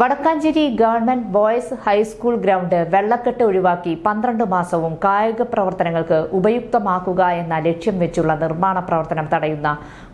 Vadakkanchery government boys high school ground വെള്ളക്കെട്ട് ഒഴിവാക്കി പന്ത്രണ്ട് മാസവും കായിക പ്രവർത്തനങ്ങൾക്ക് ഉപയുക്തമാക്കുക എന്ന ലക്ഷ്യം വെച്ചുള്ള നിർമ്മാണ പ്രവർത്തനം തടയുന്ന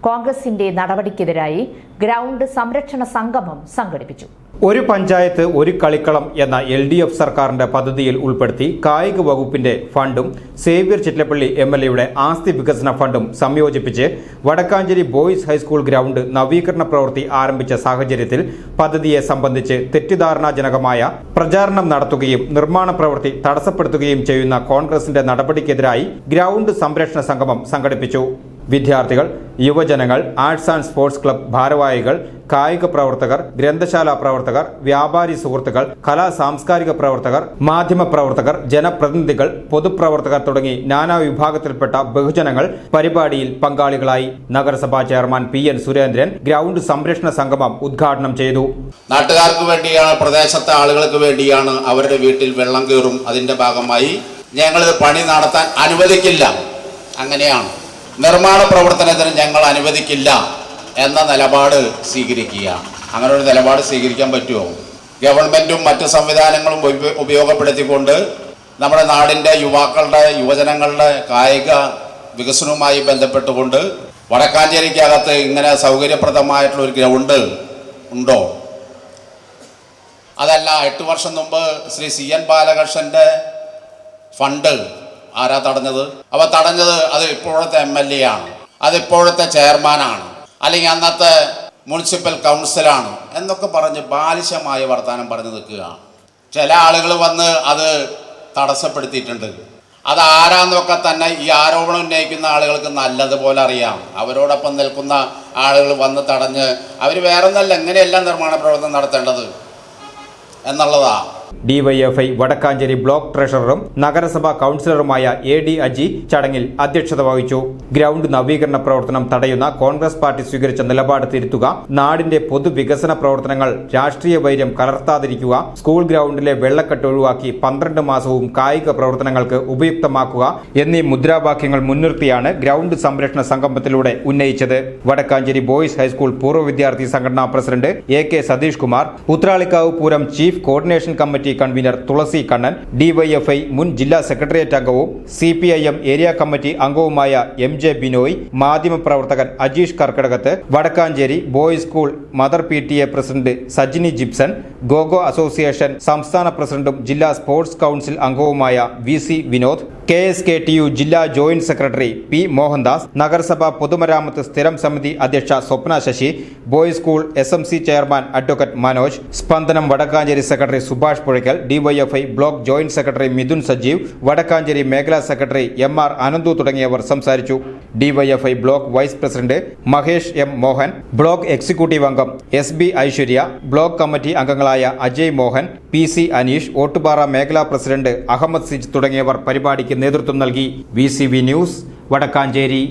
കോൺഗ്രസിന്റെ നടപടിക്കെതിരായി ഗ്രൗണ്ട് സംരക്ഷണ സംഗമം സംഘടിപ്പിച്ചു. ഒരു പഞ്ചായത്ത് ഒരു കളിക്കളം എന്ന എൽ ഡി എഫ് സർക്കാരിന്റെ പദ്ധതിയിൽ ഉൾപ്പെടുത്തി കായിക വകുപ്പിന്റെ ഫണ്ടും സേവ്യർ ചിറ്റലപ്പള്ളി എം എൽ എയുടെ ആസ്തി വികസന ഫണ്ടും സംയോജിപ്പിച്ച് വടക്കാഞ്ചേരി ബോയ്സ് ഹൈസ്കൂൾ ഗ്രൗണ്ട് നവീകരണ പ്രവൃത്തി ആരംഭിച്ച സാഹചര്യത്തിൽ പദ്ധതിയെ സംബന്ധിച്ച് തെറ്റിദ്ധാരണാജനകമായ പ്രചാരണം നടത്തുകയും നിർമ്മാണ പ്രവൃത്തി തടസ്സപ്പെടുത്തുകയും ചെയ്യുന്ന കോൺഗ്രസിന്റെ നടപടിക്കെതിരായി ഗ്രൗണ്ട് സംരക്ഷണ സംഗമം സംഘടിപ്പിച്ചു. വിദ്യാർത്ഥികൾ യുവജനങ്ങൾ ആർട്സ് ആൻഡ് സ്പോർട്സ് ക്ലബ് ഭാരവാഹികൾ കായിക പ്രവർത്തകർ ഗ്രന്ഥശാല പ്രവർത്തകർ വ്യാപാരി സുഹൃത്തുക്കൾ കലാ സാംസ്കാരിക പ്രവർത്തകർ മാധ്യമ പ്രവർത്തകർ ജനപ്രതിനിധികൾ പൊതുപ്രവർത്തകർ തുടങ്ങി നാനാ വിഭാഗത്തിൽപ്പെട്ട ബഹുജനങ്ങൾ പരിപാടിയിൽ പങ്കാളികളായി. നഗരസഭാ chairman P N Surendran ground സംരക്ഷണ സംഗമം ഉദ്ഘാടനം ചെയ്തു. നാട്ടുകാർക്ക് വേണ്ടിയാണ് പ്രദേശത്തെ ആളുകൾക്ക് വേണ്ടിയാണ് അവരുടെ വീട്ടിൽ വെള്ളം കയറും. അതിന്റെ ഭാഗമായി ഞങ്ങളിത് പണി നടത്താൻ അനുവദിക്കില്ല. അങ്ങനെയാണ്. നിർമ്മാണ പ്രവർത്തനത്തിന് ഞങ്ങൾ അനുവദിക്കില്ല എന്ന നിലപാട് സ്വീകരിക്കുക. അങ്ങനെ ഒരു നിലപാട് സ്വീകരിക്കാൻ പറ്റുമോ? ഗവൺമെന്റും മറ്റു സംവിധാനങ്ങളും ഉപയോഗപ്പെടുത്തിക്കൊണ്ട് നമ്മുടെ നാടിന്റെ യുവാക്കളുടെ യുവജനങ്ങളുടെ കായിക വികസനവുമായി ബന്ധപ്പെട്ടുകൊണ്ട് വടക്കാഞ്ചേരിക്കകത്ത് ഇങ്ങനെ സൗകര്യപ്രദമായിട്ടുള്ള ഒരു ഗ്രൗണ്ട് ഉണ്ടോ? അതല്ല എട്ട് വർഷം മുമ്പ് ശ്രീ സി എൻ ബാലകൃഷ്ണന്റെ ഫണ്ട് ആരാ തടഞ്ഞത്? അവ തടഞ്ഞത് അത് ഇപ്പോഴത്തെ എം എൽ എ ആണ്. അത് ഇപ്പോഴത്തെ ചെയർമാനാണ് അല്ലെങ്കിൽ അന്നത്തെ മുനിസിപ്പൽ കൗൺസിലാണ് എന്നൊക്കെ പറഞ്ഞ് ബാലിശമായ വർത്തമാനം പറഞ്ഞു നിൽക്കുക. ചില ആളുകൾ വന്ന് അത് തടസ്സപ്പെടുത്തിയിട്ടുണ്ട്. അത് ആരാന്നൊക്കെ തന്നെ ഈ ആരോപണം ഉന്നയിക്കുന്ന ആളുകൾക്ക് നല്ലതുപോലെ അറിയാം. അവരോടൊപ്പം നിൽക്കുന്ന ആളുകൾ വന്ന് തടഞ്ഞ് അവർ വേറെ ഒന്നല്ല എങ്ങനെയെല്ലാം നിർമ്മാണ പ്രവർത്തനം നടത്തേണ്ടത്? എന്നുള്ളതാ. ഡിവൈഎഫ്ഐ വടക്കാഞ്ചേരി ബ്ലോക്ക് ട്രഷററും നഗരസഭാ കൌൺസിലറുമായ എ ഡി അജി ചടങ്ങിൽ അധ്യക്ഷത വഹിച്ചു. ഗ്രൗണ്ട് നവീകരണ പ്രവർത്തനം തടയുന്ന കോൺഗ്രസ് പാർട്ടി സ്വീകരിച്ച നിലപാട് തിരുത്തുക നാടിന്റെ പൊതുവികസന പ്രവർത്തനങ്ങൾ രാഷ്ട്രീയ വൈര്യം കലർത്താതിരിക്കുക സ്കൂൾ ഗ്രൗണ്ടിലെ വെള്ളക്കെട്ട് ഒഴിവാക്കി പന്ത്രണ്ട് മാസവും കായിക പ്രവർത്തനങ്ങൾക്ക് ഉപയുക്തമാക്കുക എന്നീ മുദ്രാവാക്യങ്ങൾ മുൻനിർത്തിയാണ് ഗ്രൗണ്ട് സംരക്ഷണ സംഗമത്തിലൂടെ ഉന്നയിച്ചത്. വടക്കാഞ്ചേരി ബോയ്സ് ഹൈസ്കൂൾ പൂർവ വിദ്യാർത്ഥി സംഘടനാ president A K Satheesh Kumar Uthralikavu Pooram chief coordination committee convener Thulasi Kannan DYFI മുൻ ജില്ലാ സെക്രട്ടേറിയറ്റ് അംഗവും C P I M area committee അംഗവുമായ എം ജെ ബിനോയ് മാധ്യമപ്രവർത്തകൻ Ajeesh Karkidakathu Vadakkanchery boys school mother P T A president Sajini Gipson kho kho association സംസ്ഥാന പ്രസിഡന്റും ജില്ലാ sports council അംഗവുമായ V C Vinod K S K T U ജില്ലാ joint secretary P Mohandas നഗരസഭ പൊതുമരാമത്ത് സ്ഥിരം സമിതി അധ്യക്ഷ Swapna Sasi boys school S M C chairman advocate Manoj Spandanam Vadakkanchery secretary Subhash Puzhakkal DYFI block joint secretary Mithun Sajeev Vadakkanchery മേഖലാ secretary M R Ananthu തുടങ്ങിയവർ സംസാരിച്ചു. DYFI block vice president Mahesh M Mohan block executive അംഗം S B Aishwarya block committee അംഗങ്ങളായ Ajay Mohan P C Aneesh Ottupara മേഖലാ president Ahmed സിജ് തുടങ്ങിയവർ നേതൃത്വം നൽകി V news Vadakkanchery.